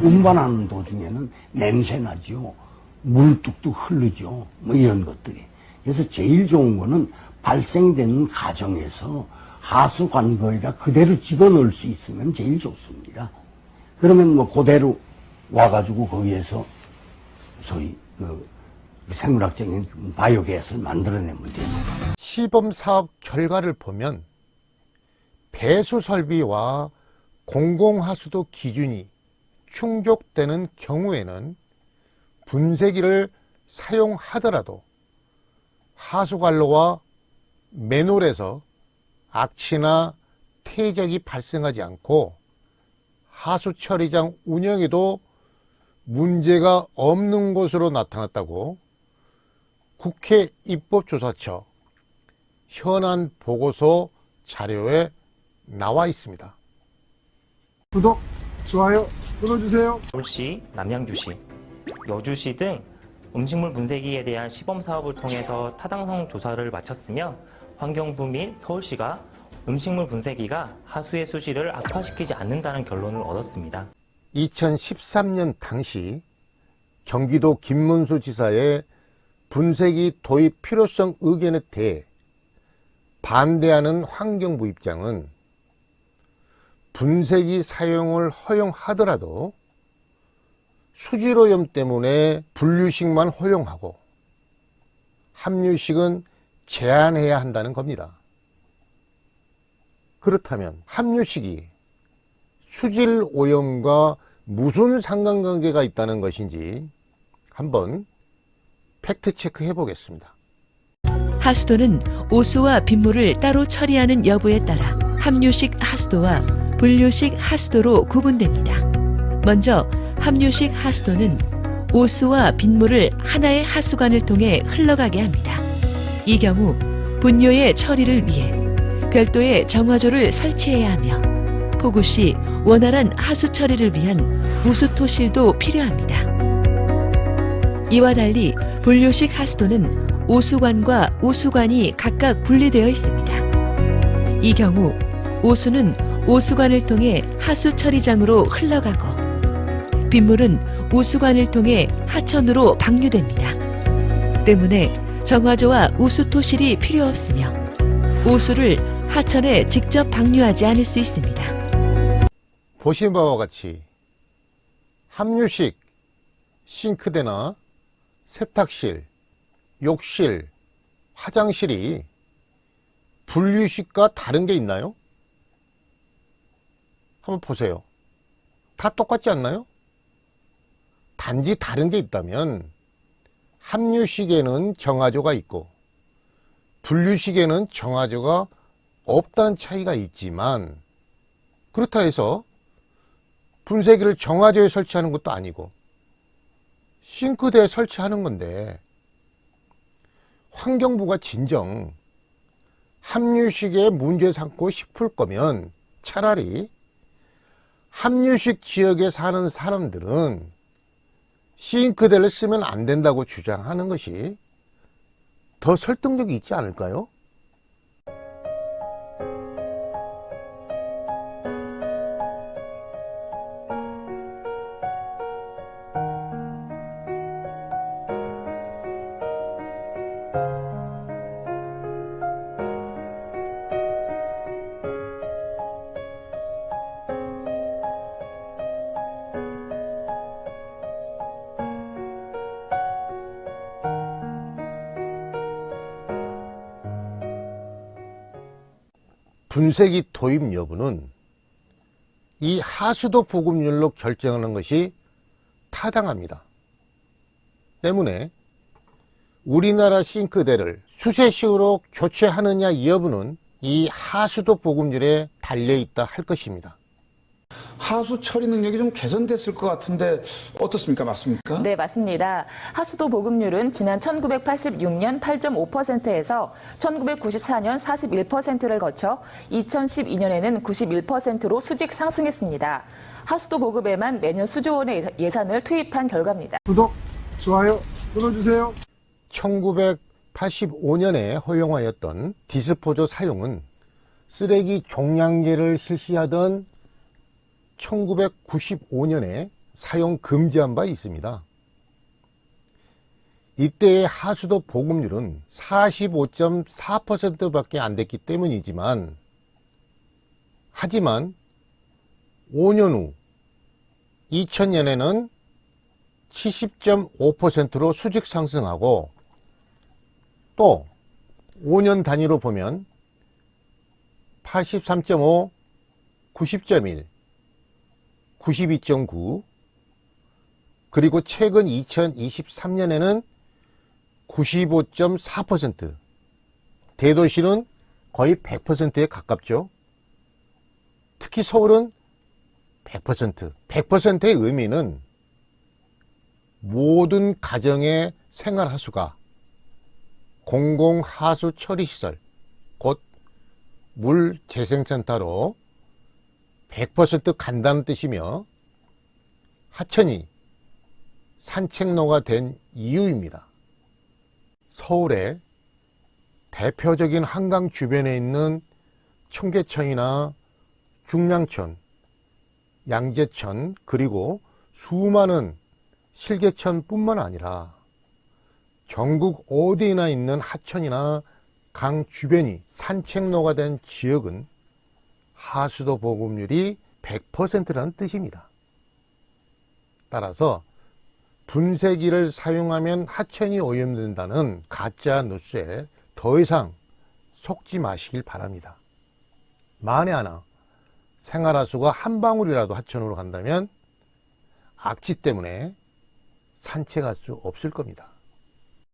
운반하는 도중에는 냄새 나죠. 물 뚝뚝 흐르죠. 뭐 이런 것들이. 그래서 제일 좋은 거는 발생되는 과정에서 하수 관거에다 그대로 집어넣을 수 있으면 제일 좋습니다. 그러면 뭐 그대로 와가지고 거기에서 소위 그 생물학적인 바이오게스를 만들어내면 됩니다. 시범 사업 결과를 보면 배수 설비와 공공하수도 기준이 충족되는 경우에는 분쇄기를 사용하더라도 하수관로와 맨홀에서 악취나 퇴적이 발생하지 않고 하수처리장 운영에도 문제가 없는 것으로 나타났다고 국회 입법조사처 현안 보고서 자료에 나와 있습니다. 구독, 좋아요 눌러주세요. 서울시, 남양주시, 여주시 등 음식물 분쇄기에 대한 시범 사업을 통해서 타당성 조사를 마쳤으며 환경부 및 서울시가 음식물 분쇄기가 하수의 수질을 악화시키지 않는다는 결론을 얻었습니다. 2013년 당시 경기도 김문수 지사의 분쇄기 도입 필요성 의견에 대해 반대하는 환경부 입장은 분쇄기 사용을 허용하더라도 수질오염 때문에 분류식만 허용하고 함유식은 제한해야 한다는 겁니다. 그렇다면 함유식이 수질 오염과 무슨 상관관계가 있다는 것인지 한번 팩트 체크 해 보겠습니다. 하수도는 오수와 빗물을 따로 처리하는 여부에 따라 함유식 하수도와 분류식 하수도로 구분됩니다. 먼저 함유식 하수도는 오수와 빗물을 하나의 하수관을 통해 흘러가게 합니다. 이 경우 분뇨의 처리를 위해 별도의 정화조를 설치해야 하며 폭우 시 원활한 하수 처리를 위한 우수토실도 필요합니다. 이와 달리 분류식 하수도는 오수관과 우수관이 각각 분리되어 있습니다. 이 경우 오수는 오수관을 통해 하수 처리장으로 흘러가고 빗물은 우수관을 통해 하천으로 방류됩니다. 때문에 정화조와 우수토실이 필요 없으며 오수를 하천에 직접 방류하지 않을 수 있습니다. 보신 바와 같이 함유식 싱크대나 세탁실, 욕실, 화장실이 분류식과 다른 게 있나요? 한번 보세요. 다 똑같지 않나요? 단지 다른 게 있다면 함유식에는 정화조가 있고 분류식에는 정화조가 없다는 차이가 있지만 그렇다 해서 분쇄기를 정화조에 설치하는 것도 아니고 싱크대에 설치하는 건데 환경부가 진정 함유식에 문제 삼고 싶을 거면 차라리 함유식 지역에 사는 사람들은 싱크대를 쓰면 안 된다고 주장하는 것이 더 설득력이 있지 않을까요? 분쇄기 도입 여부는 이 하수도 보급률로 결정하는 것이 타당합니다. 때문에 우리나라 싱크대를 수세식으로 교체하느냐 여부는 이 하수도 보급률에 달려있다 할 것입니다. 하수 처리 능력이 좀 개선됐을 것 같은데 어떻습니까? 맞습니까? 네, 맞습니다. 하수도 보급률은 지난 1986년 8.5%에서 1994년 41%를 거쳐 2012년에는 91%로 수직 상승했습니다. 하수도 보급에만 매년 수조 원의 예산을 투입한 결과입니다. 구독, 좋아요 눌러주세요. 1985년에 허용하였던 디스포저 사용은 쓰레기 종량제를 실시하던 1995년에 사용 금지한 바 있습니다. 이때의 하수도 보급률은 45.4%밖에 안 됐기 때문이지만 하지만 5년 후 2000년에는 70.5%로 수직 상승하고 또 5년 단위로 보면 83.5, 90.1, 92.9 그리고 최근 2023년에는 95.4% 대도시는 거의 100%에 가깝죠. 특히 서울은 100%. 100%의 의미는 모든 가정의 생활하수가 공공하수 처리시설, 곧 물 재생센터로 100% 간다는 뜻이며 하천이 산책로가 된 이유입니다. 서울의 대표적인 한강 주변에 있는 청계천이나 중량천, 양재천, 그리고 수많은 실개천뿐만 아니라 전국 어디나 있는 하천이나 강 주변이 산책로가 된 지역은 하수도 보급률이 100%라는 뜻입니다. 따라서 분쇄기를 사용하면 하천이 오염된다는 가짜 뉴스에 더 이상 속지 마시길 바랍니다. 만에 하나 생활하수가 한 방울이라도 하천으로 간다면 악취 때문에 산책할 수 없을 겁니다.